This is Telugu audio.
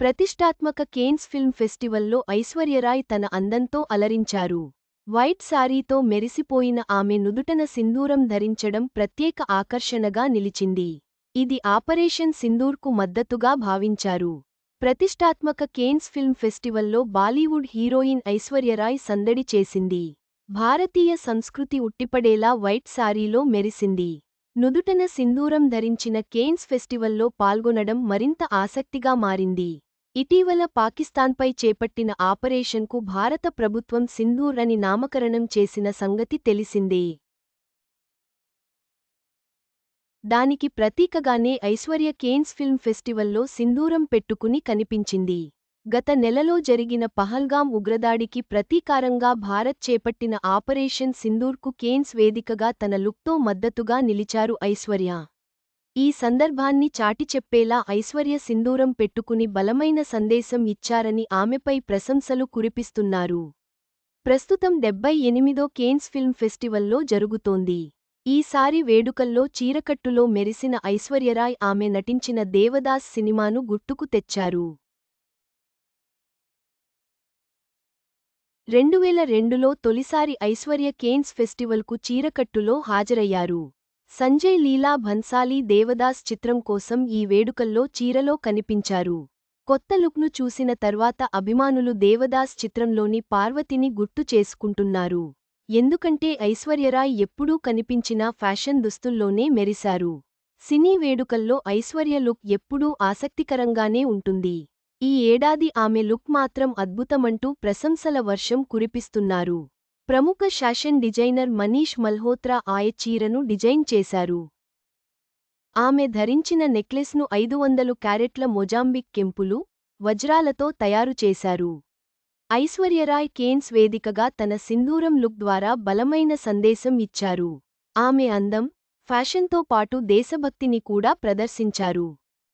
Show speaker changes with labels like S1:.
S1: ప్రతిష్టాత్మక కేన్స్ ఫిల్మ్ ఫెస్టివల్లో ఐశ్వర్యరాయ్ తన అందంతో అలరించారు. వైట్ సారీతో మెరిసిపోయిన ఆమె నుదుటన సింధూరం ధరించడం ప్రత్యేక ఆకర్షణగా నిలిచింది. ఇది ఆపరేషన్ సింధూర్కు మద్దతుగా భావించారు. ప్రతిష్టాత్మక కేన్స్ ఫిల్మ్ ఫెస్టివల్లో బాలీవుడ్ హీరోయిన్ ఐశ్వర్యరాయ్ సందడి చేసింది. భారతీయ సంస్కృతి ఉట్టిపడేలా వైట్ సారీలో మెరిసింది. నుదుటన సింధూరం ధరించిన కేన్స్ ఫెస్టివల్లో పాల్గొనడం మరింత ఆసక్తిగా మారింది. ఇటీవల పాకిస్తాన్పై చేపట్టిన ఆపరేషన్కు భారత ప్రభుత్వం సింధూర్ అని నామకరణం చేసిన సంగతి తెలిసిందే. దానికి ప్రతీకగానే ఐశ్వర్య కేన్స్ ఫిల్మ్ ఫెస్టివల్లో సింధూరం పెట్టుకుని కనిపించింది. గత నెలలో జరిగిన పహల్గాం ఉగ్రదాడికి ప్రతీకారంగా భారత్ చేపట్టిన ఆపరేషన్ సింధూర్కు కేన్స్ వేదికగా తన లుక్తో మద్దతుగా నిలిచారు ఐశ్వర్య. ఈ సందర్భాన్ని చాటిచెప్పేలా ఐశ్వర్య సింధూరం పెట్టుకుని బలమైన సందేశం ఇచ్చారని ఆమెపై ప్రశంసలు కురిపిస్తున్నారు. ప్రస్తుతం డెబ్బై ఎనిమిదో కేన్స్ ఫిల్మ్ ఫెస్టివల్లో జరుగుతోంది. ఈసారి వేడుకల్లో చీరకట్టులో మెరిసిన ఐశ్వర్యరాయ్ ఆమె నటించిన దేవదాస్ సినిమాను గుర్తుకు తెచ్చారు. రెండువేల రెండులో తొలిసారి ఐశ్వర్య కేన్స్ ఫెస్టివల్కు చీరకట్టులో హాజరయ్యారు. సంజయ్ లీలా భన్సాలీ దేవదాస్ చిత్రం కోసం ఈ వేడుకల్లో చీరలో కనిపించారు. కొత్త లుక్ను చూసిన తర్వాత అభిమానులు దేవదాస్ చిత్రంలోని పార్వతిని గుర్తు చేసుకుంటున్నారు. ఎందుకంటే ఐశ్వర్యరాయ్ ఎప్పుడూ కనిపించిన ఫ్యాషన్ దుస్తుల్లోనే మెరిశారు. సినీ వేడుకల్లో ఐశ్వర్య లుక్ ఎప్పుడూ ఆసక్తికరంగానే ఉంటుంది. ఈ ఏడాది ఆమె లుక్ మాత్రం అద్భుతమంటూ ప్రశంసల వర్షం కురిపిస్తున్నారు. ప్రముఖ ఫ్యాషన్ డిజైనర్ మనీష్ మల్హోత్రా ఆయ చీరను డిజైన్ చేశారు. ఆమె ధరించిన నెక్లెస్ను ఐదు వందలు క్యారెట్ల మొజాంబిక్ కెంపులు వజ్రాలతో తయారు చేశారు. ఐశ్వర్యరాయ్ కేన్స్ వేదికగా తన సింధూరం లుక్ ద్వారా బలమైన సందేశం ఇచ్చారు. ఆమె అందం ఫ్యాషన్తో పాటు దేశభక్తిని కూడా ప్రదర్శించారు.